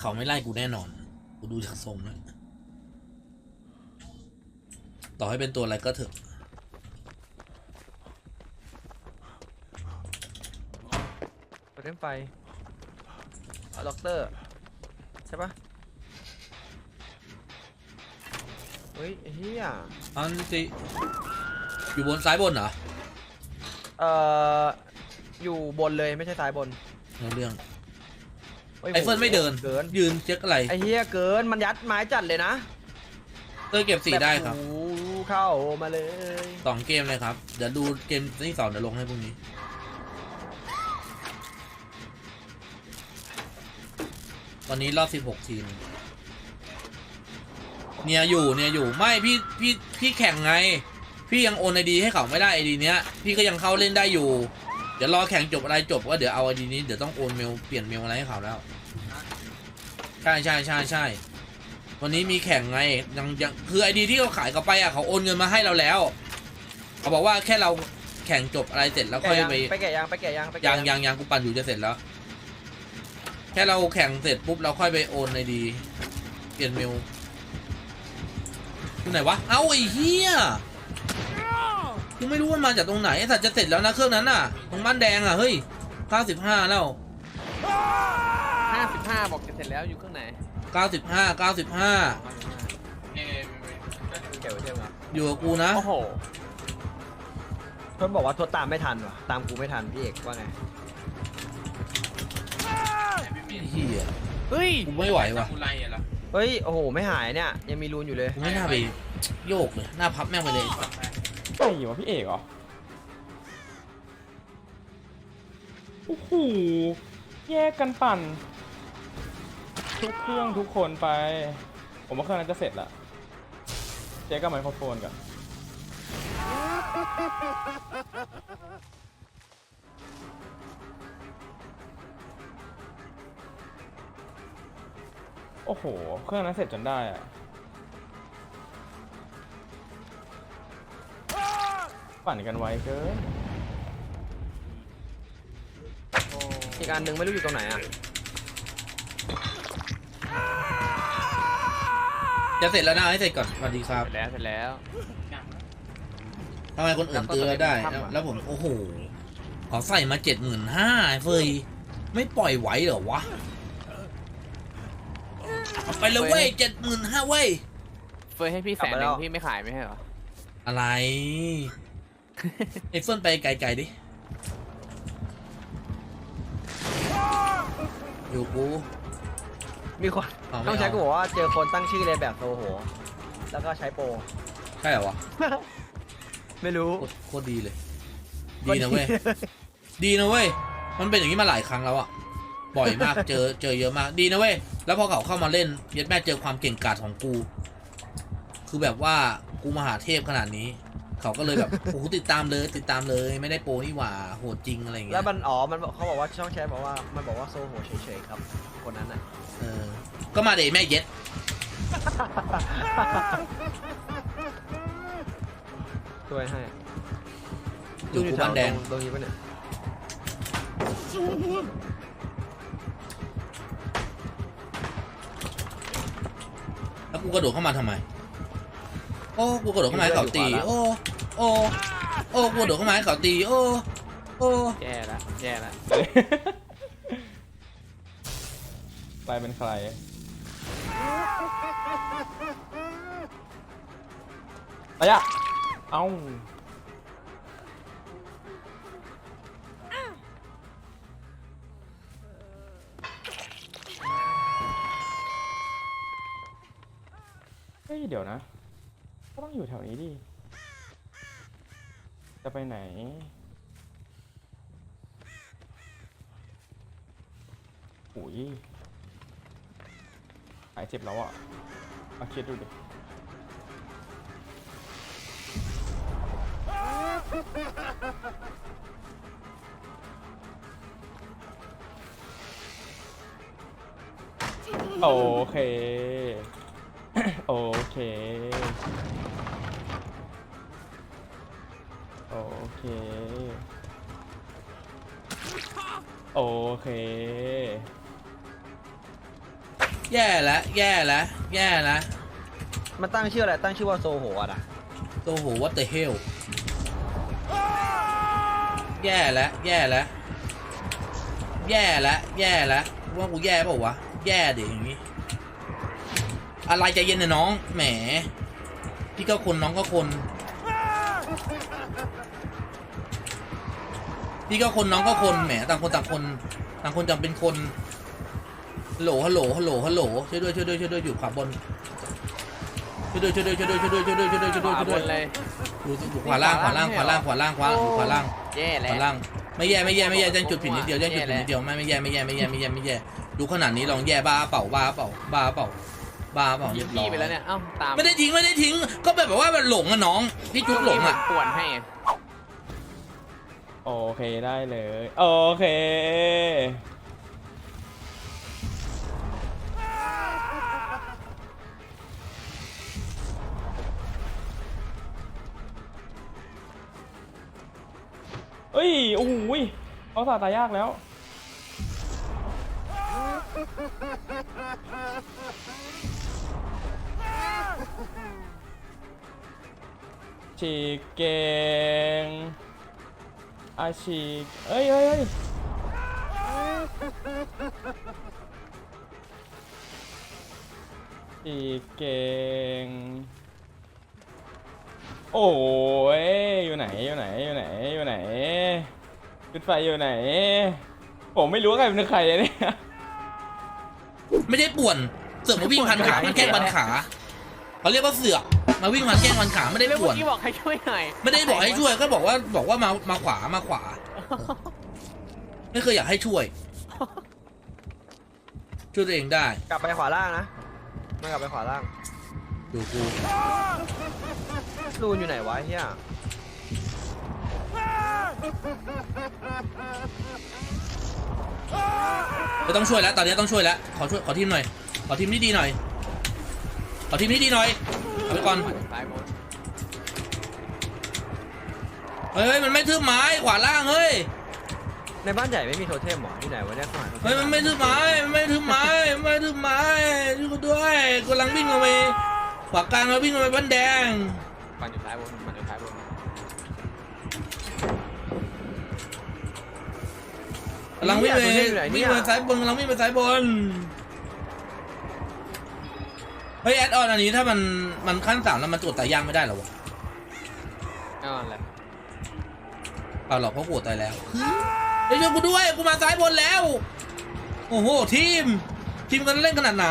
เขาไม่ไล่กูแน่นอน กูดูจากทรงแล้ว ต่อให้เป็นตัวอะไรก็เถอะโทเทมไฟเอาด็อกเตอร์ ใช่ปะเฮ้ยไอ้เฮียอันติอยู่บนซ้ายบนเหรอ เอ่อ อยู่บนเลยไม่ใช่ซ้ายบนเอาเรื่องฮ้ย ไอเฟิร์นไม่เดิน เกิน ยืนเช็คอะไร ไอ้เฮียเกิน มันยัดไม้จัดเลยนะเตยเก็บสี่ได้ครับแหูเข้ามาเลยสองเกมเลยครับ เดี๋ยวดูเกมที่สองเดี๋ยวลงให้พรุ่งนี้ วันนี้รอบสิบหกทีม เนี่ยอยู่เนี่ยอยู่ไม่พี่พี่พี่แข่งไง พี่ยังโอนไอดีให้เขาไม่ได้ไอดีเนี้ย พี่ก็ยังเข้าเล่นได้อยู่ เดี๋ยวรอแข่งจบอะไรจบก็เดี๋ยวเอาไอดีนี้เดี๋ยวต้องโอนเมลเปลี่ยนเมลอะไรให้เขาแล้ว ใช่ใช่ใช่ใช่วันนี้มีแข่งไงยังยังคือไอดีที่เขาขายเขาไปอะเขาโอนเงินมาให้เราแล้ว เขาบอกว่าแค่เราแข่งจบอะไรเสร็จแล้วค่อยแกะยังไปไปแกะยังไปแกะยังไปแกะยังยังยังกูปั่นอยู่จะเสร็จแล้ว แค่เราแข่งเสร็จปุ๊บเราค่อยไปโอนไอดี เปลี่ยนเมลที่ไหนวะ เอ้าไอ้เหี้ยคือไม่รู้ว่ามาจากตรงไหนไอ้สัตว์จะเสร็จแล้วนะเครื่องนั้นน่ะ ตรงบ้านแดงอะเฮ้ย95แล้วห้าสิบ ห้าบอกจะเสร็จแล้วอยู่เครื่องไหน95 95 เกี่ยวเทียมครับอยู่กับกูนะ โอ้โหเพิ่นบอกว่าทดตามไม่ทันว่ะ ตามกูไม่ทันพี่เอกว่าไงไอ้เหี้ยเฮ้ยกูไม่ไหวว่ะเฮ้ย โอ้โห ไม่หายเนี่ย ยังมีรูนอยู่เลย กูไม่น่าไปโยกเลยหน้าพับแม่งไปเลย ใช่อยู่วะพี่เอกเหรอ โอ้โห แยกกันปั่น ทุกเครื่องทุกคนไป ผมว่าเครื่องนั้นจะเสร็จละเจ๊กับไมโครโฟนกันโอ้โห เครื่องนั้นเสร็จจนได้อะปั่นกันไวเกินอีกอันหนึ่งไม่รู้อยู่ตรงไหนอะ จะเสร็จแล้วนะให้เสร็จก่อนสวัสดีครับเสร็จแล้วเสร็จแล้ว ทำไมคนอื่นเตือนได้แล้วแล้วผมโอ้โหเขาใส่มาเจ็ดหมื่นห้าเฟยไม่ปล่อยไหวเหรอวะเอาไปเลยเว้ยเจ็ดหมื่นห้าเว้ยเฟยให้พี่แสนหนึ่งพี่ไม่ขายไม่ใช่เหรออะไร ไอ้เฟิร์นไปไกลๆดิ อยู่กู มีคนเอาไม่ต้องใช้เอากูบอกว่าเจอคนตั้งชื่อเลยแบบโซโห แล้วก็ใช้โปร ใช่เหรอวะไม่รู้ โคตรโคตรดีเลยดี นะเว้ย ดีนะเว้ย มันเป็นอย่างนี้มาหลายครั้งแล้วอะบ่อยมาก เจอ เจอเยอะมาก ดีนะเว้ย แล้วพอเขาเข้ามาเล่น เย็ดแม่เจอความเก่งกาจของกู คือแบบว่า กูมหาเทพขนาดนี้ เขาก็เลยแบบ โอ้โหติดตามเลยติดตามเลยไม่ได้โปรนี่หว่าโหดจริงอะไรอย่างเงี้แล้ยวมันอ๋อมันบอกเขาบอกว่าช่องแชทบอกว่ามันบอกว่าโซโหเฉยๆครับ คนนั้นอะ เออก็มาเดแม่เย็ดช่วยให้อยู่กูบ้านแดงตรงตรงนี้ปะเนี่ยแล้วกูกระโดดเข้ามาทำไม โอ้กูกระโดดเข้ามาให้เขาตีโอ้ โอ้โอ้กูกระโดดเข้ามาให้เขาตีโอ้โอ้แย่ละแย่ละไปเป็นใครระยะเอ้าเฮ้ยเดี๋ยวนะ ก็ต้องอยู่แถวนี้ดิ จะไปไหน อุ้ยหายเจ็บแล้วอะมาคิดดูดิโอเค โอเค โอเคโอเค แย่แล้วแย่แล้วแย่แล้วมันตั้งชื่ออะไร ตั้งชื่อว่าโซโหอะนะโอ้โห what the hell แย่แล้วแย่แล้วแย่แล้วแย่แล้วว่ากูแย่เปล่าวะ แย่ดิอย่างงี้ อะไรใจเย็นนะน้อง แหม พี่ก็คนน้องก็คน พี่ก็คนน้องก็คนแหมต่างคนต่างคน ต่างคนจำเป็นคนฮัลโหลฮัลโหลฮัลโหลฮัลโหลช่วยด้วยช่วยด้วยช่วยด้วยอยู่ขวาบนช่วยด้วยช่วยด้วยช่วยด้วยช่วยด้วยช่วยด้วยช่วยด้วยช่วยขด้วยวาช่วยบด้วยนเลยอยู่อยู่ขวาล่างขวาล่างขวาล่างขวาล่างขวาอยู่ขวาล่างแย่ขแล้ววาล่างไม่แย่ไม่แย่ไม่แย่แจ้งจุดผิดนิดเดียวแจ้งจุดผิดนิดเดียวไม่ไม่แย่ไม่แย่ไม่แย่ไม่แย่ไม่แย่ดูขนาดนี้ลองแย่บ้าเปล่าบ้าเปล่าบ้าเปล่าบ้าเปล่ายิเรีงยบร้อพี่ยไปแล้วเนี่ยเอ้าตามไม่ได้ทิ้งไม่ได้ทิ้งก็แบบว่ามันหลงอะน้องพี่จุ๊บหลงอะป่วนให้ โอเคได้เลย โอเคเอ้ยโอ้โหเขาสาตายากแล้วฉีกเก่ง อาฉีเอ้ยเอ้ยเอ้ยฉีกเก่ง โอ้ย อยู่ไหน อยู่ไหน อยู่ไหน อยู่ไหนจุดไฟอยู่ไหน ผมไม่รู้ว่าใครเป็นใครเนี่ย ไม่ได้ป่วน เสือกมาวิ่งพันขา มันแกล้งพันขาเขาเรียกว่าเสือก มาวิ่งมาแกล้งพันขาไม่ได้แล้วป่เมื่วอนกี้บอกให้ช่วยหน่อยไม่ได้บอกให้ช่วยก็บอกว่าบอกว่ามามาขวามาขวา ไม่เคยอยากให้ช่วย ช่วยตัวเองได้กลับไปขวาล่างนะมันกลับไปขวาล่างดูกูรูนอยู่ไหนวะเฮียไม่ต้องช่วยแล้ว ตอนนี้ต้องช่วยแล้วขอช่วยขอทีมหน่อยขอทีมนี้ดีหน่อยขอทีมนี้ดีหน่อย เอาไปก่อนซ้ายบนเฮ้ยมันไม่ทึบไม้ขวาล่างเฮ้ยในบ้านใหญ่ไม่มีโทเทมเหรอที่ไหนวะเนี่ยข้างหลังโทเทเฮ้ยมันไม่ทึบไม้มันไม่ทึบไม้มันไม่ทึบไม้ช่วยกูด้วยกำลังวิ่งลงไปขวากลางแล้ววิ่งลงไปบ้านแดงปั่นอยู่ซ้ายบนปั่นอยู่ซ้ายบนกำลังวิ่งไปวิ่งไปซ้ายบนกำลังวิ่งไปซ้ายบน เฮ้ยแอดออนอันนี้ถ้ามันมันขั้นสามแล้วมันตรวจตายย่างไม่ได้เหรอวะนั่นแหละเปล่าหรอกเพราะกูตายแล้วเฮ้ยช่วยกูด้วยกูมาซ้ายบนแล้ว โอ้โหทีม ทีมกันเล่นขนาดไหน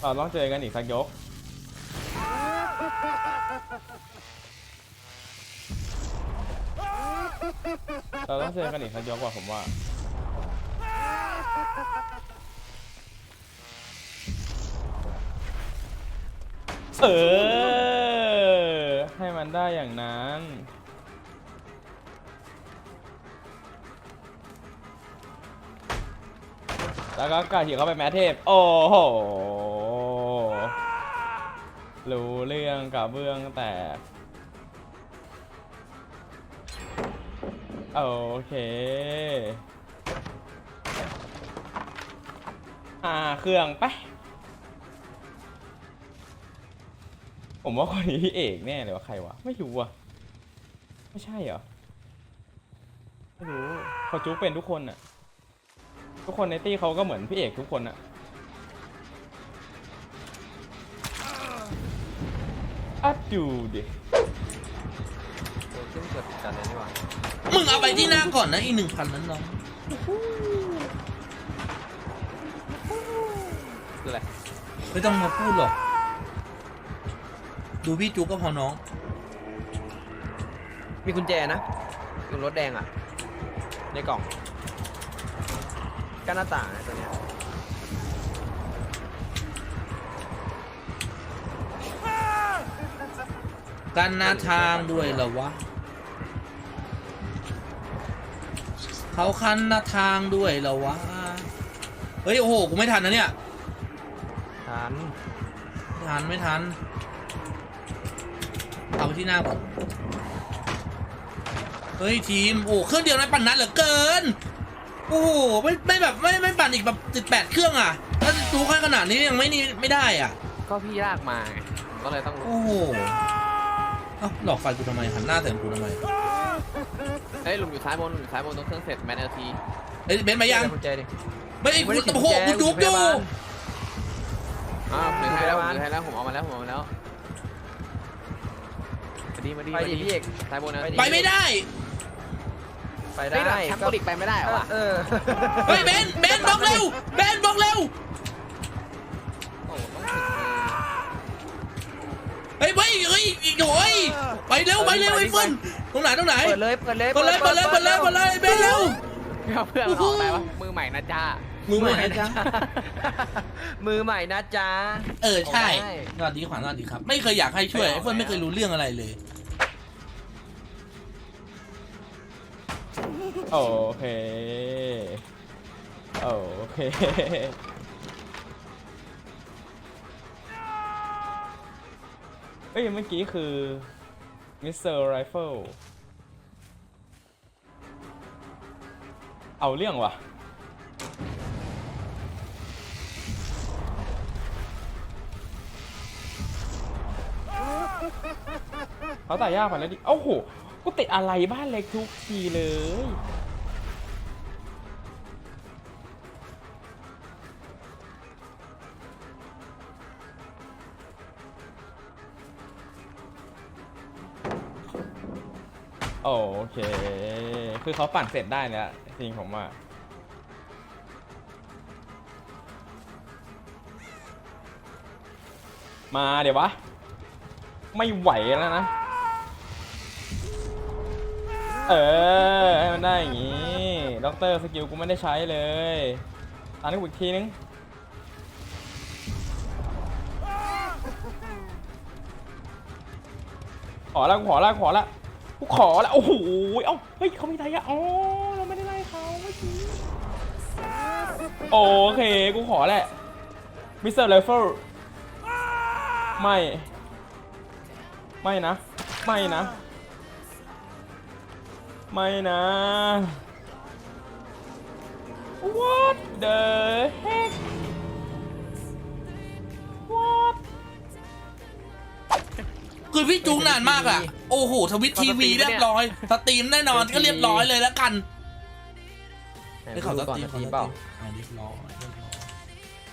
เราต้องเจอกันอีกสักยก เราต้องเจอกันอีกสักยกว่าผมว่า เออ ให้มันได้อย่างนั้น แล้วก็กาขี่เข้าไปแมทเทพ โอ้โห รู้เรื่องกับเบื้องแตก โอเค อ่า เครื่องไป ผมว่าคนนี้พี่เอกแน่เลยว่าใครวะ ไม่รู้อะ ไม่ใช่เหรอ ไม่รู้เขาจุ๊กเป็นทุกคนอะ ทุกคนในตี้เขาก็เหมือนพี่เอกทุกคนอะอัดดูดิโดนขึ้นเกือบกันเลยนี่หว่า มึงเอาไปที่หน้าก่อนนะอีกหนึ่งพันนั้นน้องคืออะไรไม่ต้องมาพูดหรอก ดูพี่จุกก็พอน้อง มีกุญแจนะอยู่รถแดงอะ ในกล่องกั้นหน้าต่างนะตัวเนี้ยกันหน้าทางด้วยเหรอวะ เขาคันหน้าทางด้วยเหรอวะ เฮ้ย โอ้โห กูไม่ทันนะเนี่ย ทันไม่ทันไม่ทัน เอาไปที่หน้าก่อน เฮ้ย ทีม โอ้เครื่องเดียวนะปั่นนัดเหลือเกิน โอ้โห ไม่ไม่แบบไม่ไม่ปั่นอีกแบบติดแปดเครื่องอะ ถ้าดูแค่ขนาดนี้ยังไม่นี่ไม่ได้อะ ก็พี่ลากมาไงผมก็เลยต้องรู้โอ้โห เอ้าหลอกไฟกูทำไมหันหน้าใส่กูทำไม เฮ้ยหลุมอยู่ซ้ายบนหลุมอยู่ซ้ายบนตรงเครื่องเสร็จแมนเอลทีเอ้ยเบนซ์มายังได้กุญแจดิ ไม่ไอ้ไม่กูได้โอ้โหกุกูญแจจุกอยู่พาบาลอ้าวถือให้แล้วพยาบาลถือให้แล้วผมเอามาแล้วผมเอามาแล้วมาดีมาดีไปดิพี่เอกซ้ายบนนะไปดิไปไม่ได้ไปเฮ้ยได้แชมป์โปรลิกไปไม่ได้เหรอวะเออเฮ้ยเบนซ์เบนซ์บอกเร็วเบนซ์บอกเร็ว เฮ้ยเฮ้ยเฮ้ยโอ้ยไปเร็วไปเร็วไอ้เฟิร์นตรงไหนตรงไหนเปิดเลยเปิดเลยเปิดเลยเปิดเลยเปิดเลยเปิดเลยเบนซ์เร็วเพื่อนเพื่อนมันออกได้ปะมือใหม่นะจ้ามือใหม่นะจ๊ะมือใหม่นะจ๊ะเออใช่ได้สวัสดีขวัญสวัสดีครับ ไม่เคยอยากให้ช่วยไอ้เฟิร์นไม่เคยรู้เรื่องอะไรเลยโอเคโอเค เอ้ยเมื่อกี้คือมิสเตอร์ไรเฟิลเอาเรื่องว่ะ เขาตายยากกว่าแล้วดิ เอ้าโห กูติดอะไรบ้านเล็กทุกทีเลย โอเค คือเขาปั่นเสร็จได้แล้วจริงผมว่ามาเดี๋ยววะ ไม่ไหวแล้วนะ เออ ให้มันได้อย่างงี้ด็อกเตอร์สกิลกูไม่ได้ใช้เลยตานี้กูอีกทีนึงขอละกูขอละขอละ กูขอละโอ้โหเอ้าเฮ้ยเขามีไดอะอ๋อเราไม่ได้ไล่เขาเมื่อกี้โอเคกูขอแหละมิสเตอร์เลเฟลไม่ ไม่นะ ไม่นะ ไม่นะ What the heck What คือพี่จุงนานมากอะ โอ้โหทวิตทีวีเรียบร้อยสตรีมแน่นอนก็เรียบร้อยเลยแล้วกันไม่ขอก่อนทีมเปล่าอะเรียบร้อยเรียบร้อย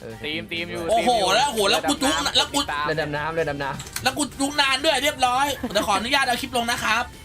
เออทีมทีมอยู่โอ้โหทีมยู่แล้วโอ้โหแล้วกูจุ๊กแล้วกูตามเรือดำน้ำเรือดำน้แล้วกูจุงนานด้วยเรียบร้อยเดี๋ยวขออนุญาตเอาคลิปลงนะครับำ